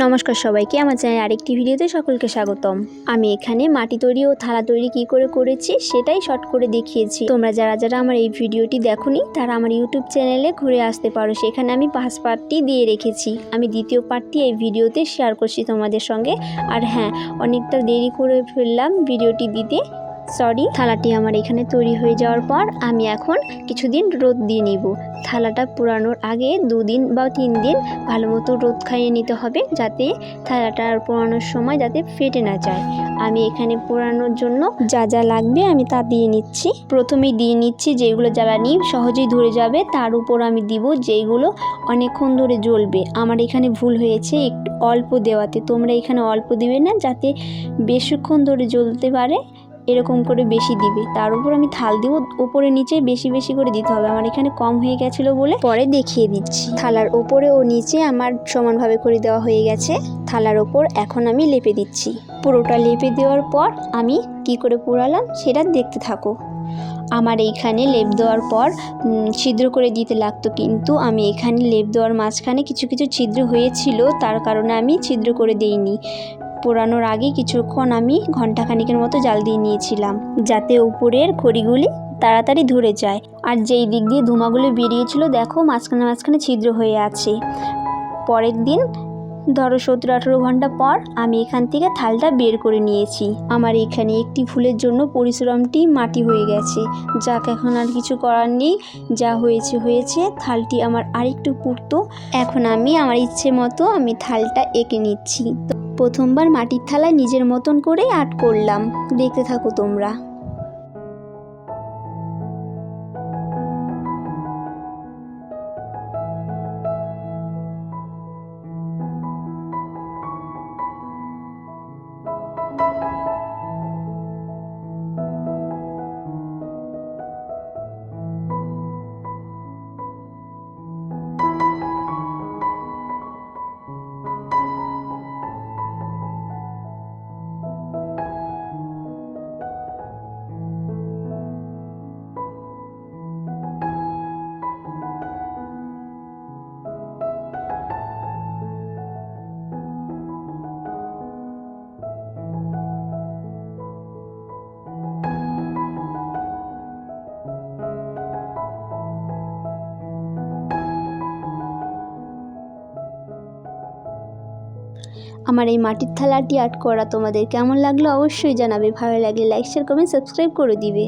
নমস্কার সবাইকে, আমার চ্যানেল আরেকটি ভিডিওতে সকলকে স্বাগতম। আমি এখানে মাটি তৈরি ও থালা তৈরি কি করে করেছি সেটাই শর্ট করে দেখিয়েছি। তোমরা যারা যারা আমার এই ভিডিওটি দেখোনি, তারা আমার ইউটিউব চ্যানেলে ঘুরে আসতে পারো। সেখানে আমি পাঁচ পার্টটি দিয়ে রেখেছি। আমি দ্বিতীয় পার্টটি এই ভিডিওতে শেয়ার করছি তোমাদের সঙ্গে। আর হ্যাঁ অনেকটা দেরি করে ফেললাম ভিডিওটি দিতে। সরি থালাটি আমার এখানে তৈরি হয়ে যাওয়ার পর আমি এখন কিছুদিন রোদ দিয়ে নিব। থালাটা পুরানোর আগে দুদিন বা তিন দিন ভালো মতো রোদ খাইয়ে নিতে হবে যাতে থালাটা পোড়ানোর সময় যাতে ফেটে না যায়। আমি এখানে পোড়ানোর জন্য যা যা লাগবে আমি তা দিয়ে নিচ্ছি। প্রথমেই দিয়ে নিচ্ছি যেগুলো জ্বালানি সহজেই ধরে যাবে, তার উপর আমি দিব যেইগুলো অনেকক্ষণ ধরে জ্বলবে। আমার এখানে ভুল হয়েছে, একটু অল্প দেওয়াতে। তোমরা এখানে অল্প দিবে না যাতে বেশিক্ষণ ধরে জ্বলতে পারে। এরকম করে বেশি দিবে। তার উপর আমি থাল দিব ওপরে নিচে বেশি বেশি করে দিতে হবে। আমার এখানে কম হয়ে গেছিল বলে পরে দেখিয়ে দিচ্ছি। থালার ওপরে ও নিচে আমার সমানভাবে করে দেওয়া হয়ে গেছে। থালার ওপর এখন আমি লেপে দিচ্ছি। পুরোটা লেপে দেওয়ার পর আমি কি করে পোড়ালাম সেটা দেখতে থাকো। আমার এইখানে লেপ দেওয়ার পর ছিদ্র করে দিতে লাগতো কিন্তু আমি এখানে লেপ দেওয়ার মাঝখানে কিছু কিছু ছিদ্র হয়েছিল। তার কারণে আমি ছিদ্র করে দেইনি। পোড়ানোর আগে কিছুক্ষণ আমি ঘন্টাখানিকের মতো জাল দিয়ে নিয়েছিলাম, যাতে উপরের খড়িগুলি তাড়াতাড়ি ধরে যায়। আর যেই দিক দিয়ে ধুমাগুলো বেরিয়েছিল, দেখো মাঝখানে মাঝখানে ছিদ্র হয়ে আছে। পরের দিন ধরো সতেরো আঠেরো ঘণ্টা পর আমি এখান থেকে থালটা বের করে নিয়েছি। আমার এখানে একটি ফুলের জন্য পরিশ্রমটি মাটি হয়ে গেছে। যাক, এখন আর কিছু করার নেই। যা হয়েছে হয়েছে। থালটি আমার আরেকটু পুড়তো। এখন আমি, আমার ইচ্ছে মতো আমি থালটা এঁকে নিচ্ছি। প্রথমবার মাটির থালায় নিজের মতন করেই আর্ট করলাম। দেখতে থাকো তোমরা। আমার এই মাটির থালাটি আর্ট করা তোমাদের কেমন লাগল অবশ্যই জানাবে। ভালো লাগলে লাইক শেয়ার কমেন্ট সাবস্ক্রাইব করে দিবে।